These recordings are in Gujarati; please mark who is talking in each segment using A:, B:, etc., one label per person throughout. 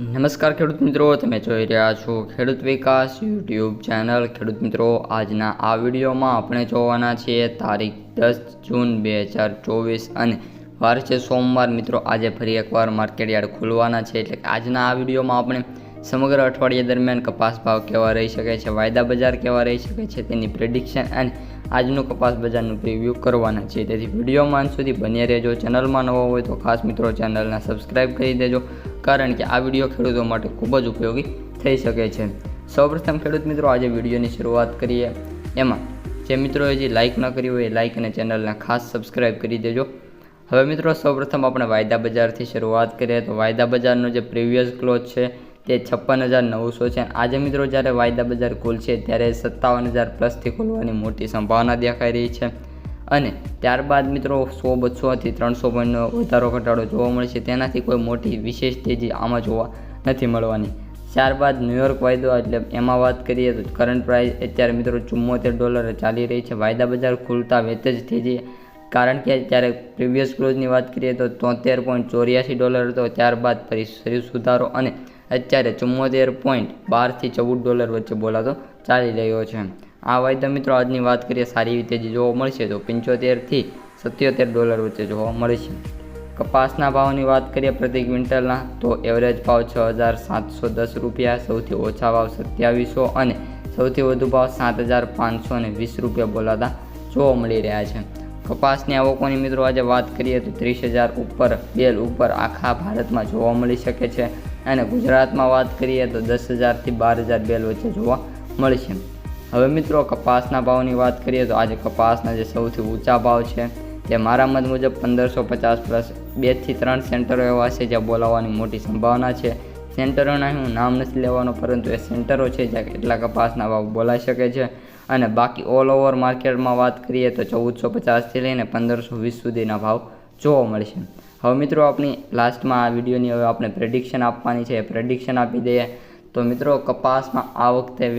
A: નમસ્કાર ખેડૂત મિત્રો, તમે જોઈ રહ્યા છો ખેડૂત વિકાસ યુટ્યુબ ચેનલ. ખેડૂત મિત્રો, આજના આ વિડીયોમાં આપણે જોવાના છીએ તારીખ દસ જૂન બે હજાર ચોવીસ અને વાર છે સોમવાર. મિત્રો, આજે ફરી એકવાર માર્કેટ યાર્ડ ખુલવાના છે એટલે આજના આ વિડીયોમાં આપણે સમગ્ર અઠવાડિયા દરમિયાન કપાસ ભાવ કેવા રહી શકે છે, વાયદા બજાર કેવા રહી શકે છે, તેની પ્રિડિક્શન અને આજનું કપાસ બજારનું પ્રિવ્યૂ કરવાના છે. તેથી વિડીયોમાં સુધી બન્યા રહેજો. ચેનલમાં નવો હોય તો ખાસ મિત્રો ચેનલને સબસ્ક્રાઈબ કરી દેજો. કારણ કે આ વીડિયો ખેડૂતો માટે ખૂબ જ ઉપયોગી થઈ શકે છે. સૌપ્રથમ ખેડૂત મિત્રો, આજે વિડીયોની શરૂઆત કરીએ. એમાં જે મિત્રોએ હજી લાઇક ન કરી હોય એ લાઇક અને ચેનલને ખાસ સબસ્ક્રાઈબ કરી દેજો. હવે મિત્રો, સૌપ્રથમ આપણે વાયદા બજારથી શરૂઆત કરીએ. તો વાયદા બજારનો જે પ્રીવિયસ ક્લોઝ છે તે છપ્પન હજાર નવસો છે. આજે મિત્રો, જ્યારે વાયદા બજાર ખુલશે, ત્યારે સત્તાવન હજાર પ્લસથી ખુલવાની મોટી સંભાવના દેખાઈ રહી છે. અને ત્યારબાદ મિત્રો સો બસોથી ત્રણસો પોઈન્ટનો વધારો ઘટાડો જોવા મળશે તેનાથી કોઈ મોટી વિશેષ તેજી આમાં જોવા નથી મળવાની. ત્યારબાદ ન્યુયોર્ક વાયદો, એટલે એમાં વાત કરીએ તો કરંટ પ્રાઇસ અત્યારે મિત્રો ચુમ્મોતેર ડોલર ચાલી રહી છે. વાયદા બજાર ખુલતા વેત જ તેજી કારણ કે જ્યારે પ્રીવિયસ ક્લોઝની વાત કરીએ તો તોતેર પોઈન્ટ ચોર્યાસી ડોલર હતો. ત્યારબાદ ફરી ફરી સુધારો અને અત્યારે ચુમ્મોતેર પોઈન્ટ બારથી ચૌદ ડોલર વચ્ચે બોલાતો ચાલી રહ્યો છે. આ વાયદા મિત્રો આજની વાત કરીએ સારી રીતે જે જોવા મળશે તો પંચોતેરથી સત્યોતેર ડોલર વચ્ચે જોવા મળશે. કપાસના ભાવની વાત કરીએ પ્રતિ ક્વિન્ટલના, તો એવરેજ ભાવ છ હજાર સાતસો દસ રૂપિયા, સૌથી ઓછા ભાવ સત્યાવીસો અને સૌથી વધુ ભાવ સાત હજાર પાંચસો અને વીસ રૂપિયા બોલાતા જોવા મળી રહ્યા છે. કપાસની આવકોની મિત્રો આજે વાત કરીએ તો ત્રીસ હજાર ઉપર, બેલ ઉપર આખા ભારતમાં જોવા મળી શકે છે. અને ગુજરાતમાં વાત કરીએ તો દસ હજારથી બાર હજાર બેલ વચ્ચે જોવા મળશે. હવે મિત્રો, કપાસના ભાવની વાત કરીએ તો આજે કપાસના જે સૌથી ઊંચા ભાવ છે તે મારા મત મુજબ પંદરસો પચાસ પ્લસ બેથી ત્રણ સેન્ટરો એવા છે જ્યાં બોલાવવાની મોટી સંભાવના છે. સેન્ટરોના હું નામ નથી લેવાનો, પરંતુ એ સેન્ટરો છે જ્યાં કેટલા કપાસના ભાવ બોલાઈ શકે છે. અને બાકી ઓલ ઓવર માર્કેટમાં વાત કરીએ તો ચૌદસો પચાસથી લઈને પંદરસો વીસ સુધીના ભાવ જોવા મળશે. હવે મિત્રો, આપણી લાસ્ટમાં આ વિડીયોની હવે આપણે પ્રેડિક્શન આપવાની છે. પ્રેડિક્શન આપી દઈએ. તો મિત્રો, કપાસમાં આ વખતે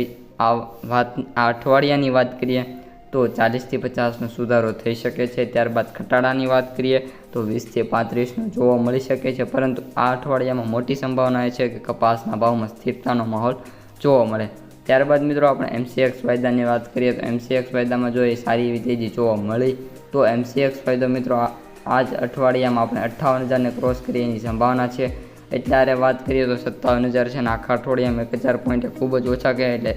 A: આ વાત આ અઠવાડિયાની વાત કરીએ, તો ચાલીસથી પચાસનો સુધારો થઈ શકે છે. ત્યારબાદ ઘટાડાની વાત કરીએ, તો વીસથી પાંત્રીસનો જોવા મળી શકે છે. પરંતુ આ અઠવાડિયામાં મોટી સંભાવના એ છે કે કપાસના ભાવમાં સ્થિરતાનો માહોલ જોવા મળે. ત્યારબાદ મિત્રો આપણે એમસીએક્સ વાયદાની વાત કરીએ, તો એમસીએક્સ ફાયદામાં જો એ સારી એવી તેજી જોવા મળી, તો એમસીએક્સ ફાયદો મિત્રો આ જ અઠવાડિયામાં આપણે અઠ્ઠાવન હજારને ક્રોસ કરીએ એની સંભાવના છે. અત્યારે વાત કરીએ તો સત્તાવન હજાર છે અને આખા અઠવાડિયામાં એક હજાર પોઈન્ટ ખૂબ જ ઓછા કહે એટલે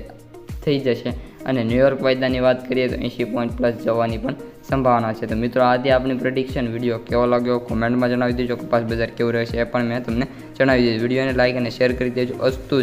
A: થઈ જશે. અને ન્યૂયોર્ક વાયદાની વાત કરીએ તો એંશી પોઈન્ટ પ્લસ જવાની પણ સંભાવના છે. તો મિત્રો, આજે આપણી પ્રિડિક્શન વીડિયો કેવો લાગ્યો? કોમેન્ટમાં જણાવી દેજો. કપાસ બજાર કેવું રહેશે એ પણ મેં તમને જણાવી દીધું વિડીયોને લાઇક અને શેર કરી દેજો. અસ્તુ જ.